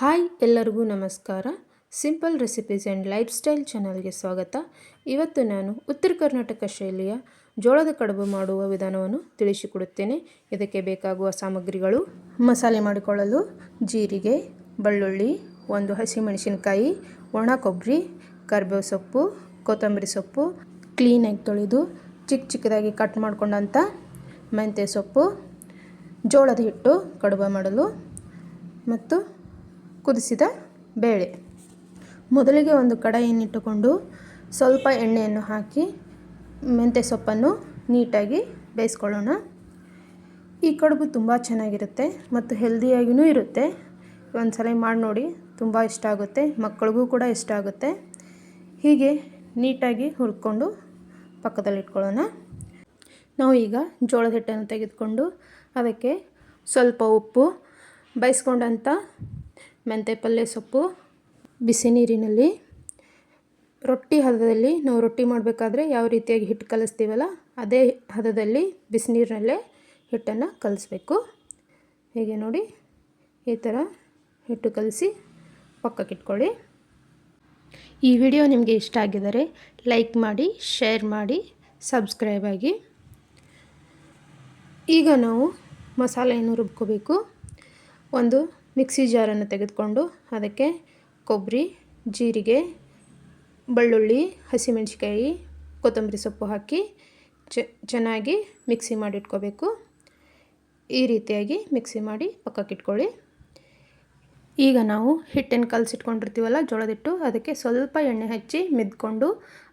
Hi ಎಲ್ಲರಿಗೂ ನಮಸ್ಕಾರ. Simple recipes and life style ಚಾನಲ್ಗೆ ಸ್ವಾಗತ. ಇವತ್ತು ನಾನು ಉತ್ತರ ಕರ್ನಾಟಕ ಶೈಲಿಯ ಜೋಳದ ಕಡುಬು ಮಾಡುವ ವಿಧಾನವನ್ನು ತಿಳಿಸಿಕೊಡುತ್ತೇನೆ. ಇದಕ್ಕೆ ಬೇಕಾಗುವ ಸಾಮಗ್ರಿಗಳು ಮಸಾಲೆ ಮಾಡಿಕೊಳ್ಳಲು, ಜೀರಿಗೆ, ಬೆಳ್ಳುಳ್ಳಿ, ಒಂದು ಹಸಿಮೆಣಸಿನಕಾಯಿ, ಒಣ ಕೊಬ್ಬರಿ, ಕರ್ಬೇವು ಸೊಪ್ಪು, ಕೊತ್ತಂಬರಿ ಸೊಪ್ಪು ಕ್ಲೀನಾಗಿ ತೊಳೆದು ಚಿಕ್ಕ ಚಿಕ್ಕದಾಗಿ ಕಟ್ ಮಾಡಿಕೊಂಡಂಥ ಮೆಂತ್ಯ ಸೊಪ್ಪು, ಜೋಳದ ಹಿಟ್ಟು ಕಡುಬು ಮಾಡಲು ಮತ್ತು ಕುದಿಸಿದ ಬೇಳೆ. ಮೊದಲಿಗೆ ಒಂದು ಕಡಾಯಿಯನ್ನಿಟ್ಟುಕೊಂಡು ಸ್ವಲ್ಪ ಎಣ್ಣೆಯನ್ನು ಹಾಕಿ ಮೆಂತ್ಯ ಸೊಪ್ಪನ್ನು ನೀಟಾಗಿ ಬೇಯಿಸ್ಕೊಳ್ಳೋಣ. ಈ ಕಡುಬು ತುಂಬ ಚೆನ್ನಾಗಿರುತ್ತೆ ಮತ್ತು ಹೆಲ್ದಿಯಾಗಿಯೂ ಇರುತ್ತೆ. ಒಂದು ಸಲ ಮಾಡಿ ನೋಡಿ ತುಂಬ ಇಷ್ಟ ಆಗುತ್ತೆ, ಮಕ್ಕಳಿಗೂ ಕೂಡ ಇಷ್ಟ ಆಗುತ್ತೆ. ಹೀಗೆ ನೀಟಾಗಿ ಹುರ್ಕೊಂಡು ಪಕ್ಕದಲ್ಲಿ ಇಟ್ಕೊಳ್ಳೋಣ. ನಾವು ಈಗ ಜೋಳದ ಹಿಟ್ಟನ್ನು ತೆಗೆದುಕೊಂಡು ಅದಕ್ಕೆ ಸ್ವಲ್ಪ ಉಪ್ಪು ಬಯಸ್ಕೊಂಡಂಥ ಪಲ್ಯ ಸೊಪ್ಪು ಬಿಸಿ ನೀರಿನಲ್ಲಿ ರೊಟ್ಟಿ ಹದದಲ್ಲಿ ನಾವು ರೊಟ್ಟಿ ಮಾಡಬೇಕಾದ್ರೆ ಯಾವ ರೀತಿಯಾಗಿ ಹಿಟ್ಟು ಕಲಿಸ್ತೀವಲ್ಲ, ಅದೇ ಹದದಲ್ಲಿ ಬಿಸಿನೀರಿನಲ್ಲೇ ಹಿಟ್ಟನ್ನು ಕಲಿಸ್ಬೇಕು. ಹೀಗೆ ನೋಡಿ, ಈ ಥರ ಹಿಟ್ಟು ಕಲಿಸಿ ಪಕ್ಕಕ್ಕಿಟ್ಕೊಳ್ಳಿ ಈ ವಿಡಿಯೋ ನಿಮಗೆ ಇಷ್ಟ ಆಗಿದರೆ ಲೈಕ್ ಮಾಡಿ, ಶೇರ್ ಮಾಡಿ, ಸಬ್ಸ್ಕ್ರೈಬ್ ಆಗಿ. ಈಗ ನಾವು ಮಸಾಲೆಯನ್ನು ರುಬ್ಕೋಬೇಕು. ಒಂದು ಮಿಕ್ಸಿ ಜಾರನ್ನು ತೆಗೆದುಕೊಂಡು ಅದಕ್ಕೆ ಕೊಬ್ಬರಿ, ಜೀರಿಗೆ, ಬೆಳ್ಳುಳ್ಳಿ ಹಸಿಮೆಣಸಿಕಾಯಿ ಕೊತ್ತಂಬರಿ ಸೊಪ್ಪು ಹಾಕಿ ಚೆನ್ನಾಗಿ ಮಿಕ್ಸಿ ಮಾಡಿಟ್ಕೋಬೇಕು. ಈ ರೀತಿಯಾಗಿ ಮಿಕ್ಸಿ ಮಾಡಿ ಪಕ್ಕಕ್ಕಿಟ್ಕೊಳ್ಳಿ ಈಗ ನಾವು ಹಿಟ್ಟನ್ನು ಕಲಸಿಟ್ಕೊಂಡಿರ್ತೀವಲ್ಲ, ಜೋಳದಿಟ್ಟು ಅದಕ್ಕೆ ಸ್ವಲ್ಪ ಎಣ್ಣೆ ಹಚ್ಚಿ ಮಿದ್ಕೊಂಡು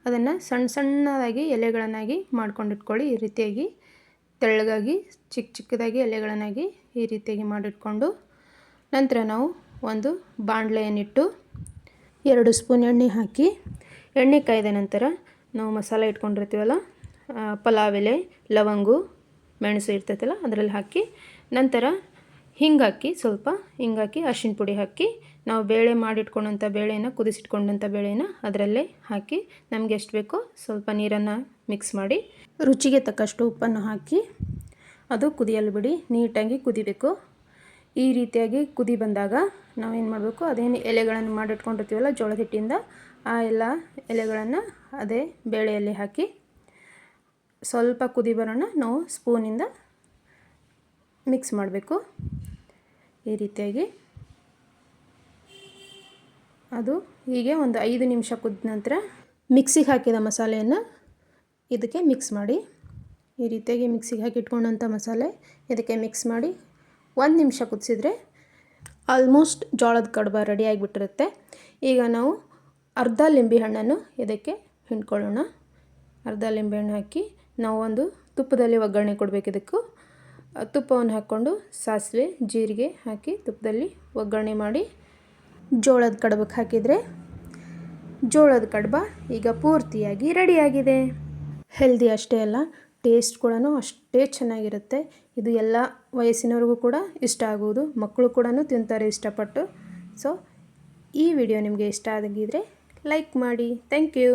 ಅದನ್ನು ಸಣ್ಣ ಸಣ್ಣದಾಗಿ ಎಲೆಗಳನ್ನಾಗಿ ಮಾಡ್ಕೊಂಡಿಟ್ಕೊಳ್ಳಿ. ಈ ರೀತಿಯಾಗಿ ತೆಳ್ಳಗಾಗಿ ಚಿಕ್ಕ ಚಿಕ್ಕದಾಗಿ ಎಲೆಗಳನ್ನಾಗಿ ಈ ರೀತಿಯಾಗಿ ಮಾಡಿಟ್ಕೊಂಡು ನಂತರ ನಾವು ಒಂದು ಬಾಣಲೆಯನ್ನಿಟ್ಟು ಎರಡು ಸ್ಪೂನ್ ಎಣ್ಣೆ ಹಾಕಿ, ಎಣ್ಣೆ ಕಾಯ್ದ ನಂತರ ನಾವು ಮಸಾಲೆ ಇಟ್ಕೊಂಡಿರ್ತೀವಲ್ಲ ಪಲಾವ್ ಎಲೆ, ಲವಂಗು, ಮೆಣಸು ಇರ್ತೈತಲ್ಲ, ಅದರಲ್ಲಿ ಹಾಕಿ, ನಂತರ ಹಿಂಗಾಕಿ ಸ್ವಲ್ಪ ಹಿಂಗಾಕಿ ಅರ್ಶಿಣ ಪುಡಿ ಹಾಕಿ, ನಾವು ಬೇಳೆ ಮಾಡಿಟ್ಕೊಂಡಂಥ ಬೇಳೆನ, ಕುದಿಸಿಟ್ಕೊಂಡಂಥ ಬೇಳೆನ ಅದರಲ್ಲೇ ಹಾಕಿ, ನಮಗೆ ಎಷ್ಟು ಬೇಕೋ ಸ್ವಲ್ಪ ನೀರನ್ನು ಮಿಕ್ಸ್ ಮಾಡಿ, ರುಚಿಗೆ ತಕ್ಕಷ್ಟು ಉಪ್ಪನ್ನು ಹಾಕಿ, ಅದು ಕುದಿಯಲು ಬಿಡಿ ನೀಟಾಗಿ ಕುದಿಬೇಕು. ಈ ರೀತಿಯಾಗಿ ಕುದಿ ಬಂದಾಗ ನಾವೇನು ಮಾಡಬೇಕು, ಅದೇನು ಎಲೆಗಳನ್ನು ಮಾಡಿಟ್ಕೊಂಡಿರ್ತೀವಲ್ಲ, ಜೋಳದ ಹಿಟ್ಟಿಂದ ಆ ಎಲ್ಲ ಎಲೆಗಳನ್ನು ಅದೇ ಬೇಳೆಯಲ್ಲಿ ಹಾಕಿ ಸ್ವಲ್ಪ ಕುದಿ ಬರೋಣ, ನಾವು ಸ್ಪೂನಿಂದ ಮಿಕ್ಸ್ ಮಾಡಬೇಕು. ಈ ರೀತಿಯಾಗಿ ಅದು ಹೀಗೆ ಒಂದು ಐದು ನಿಮಿಷ ಕುದ್ದ ನಂತರ ಮಿಕ್ಸಿಗೆ ಹಾಕಿದ ಮಸಾಲೆಯನ್ನು ಇದಕ್ಕೆ ಮಿಕ್ಸ್ ಮಾಡಿ, ಈ ರೀತಿಯಾಗಿ ಮಿಕ್ಸಿಗೆ ಹಾಕಿ ಇಟ್ಕೊಂಡಂಥ ಮಸಾಲೆ ಇದಕ್ಕೆ ಮಿಕ್ಸ್ ಮಾಡಿ ಒಂದು ನಿಮಿಷ ಕುದಿಸಿದ್ರೆ ಆಲ್ಮೋಸ್ಟ್ ಜೋಳದ ಕಡುಬ ರೆಡಿ ಆಗಿಬಿಟ್ಟಿರುತ್ತೆ. ಈಗ ನಾವು ಅರ್ಧ ಲಿಂಬೆ ಹಣ್ಣನ್ನು ಇದಕ್ಕೆ ಹಿಂಡ್ಕೊಳ್ಳೋಣ. ಅರ್ಧ ಲಿಂಬೆಹಣ್ಣು ಹಾಕಿ ನಾವು ಒಂದು ತುಪ್ಪದಲ್ಲಿ ಒಗ್ಗರಣೆ ಕೊಡಬೇಕು ಇದಕ್ಕೂ. ತುಪ್ಪವನ್ನು ಹಾಕ್ಕೊಂಡು ಸಾಸಿವೆ, ಜೀರಿಗೆ ಹಾಕಿ ತುಪ್ಪದಲ್ಲಿ ಒಗ್ಗರಣೆ ಮಾಡಿ ಜೋಳದ ಕಡುಬಕ್ಕೆ ಹಾಕಿದರೆ ಜೋಳದ ಕಡುಬ ಈಗ ಪೂರ್ತಿಯಾಗಿ ರೆಡಿಯಾಗಿದೆ. ಹೆಲ್ದಿ ಅಷ್ಟೇ ಅಲ್ಲ ಟೇಸ್ಟ್ ಕೂಡ ಅಷ್ಟೇ ಚೆನ್ನಾಗಿರುತ್ತೆ. ಇದು ಎಲ್ಲ ವಯಸ್ಸಿನವ್ರಿಗೂ ಕೂಡ ಇಷ್ಟ ಆಗುವುದು. ಮಕ್ಕಳು ಕೂಡ ತಿಂತಾರೆ ಇಷ್ಟಪಟ್ಟು. ಸೊ ಈ ವಿಡಿಯೋ ನಿಮಗೆ ಇಷ್ಟ ಆಗಿದ್ರೆ ಲೈಕ್ ಮಾಡಿ. Thank you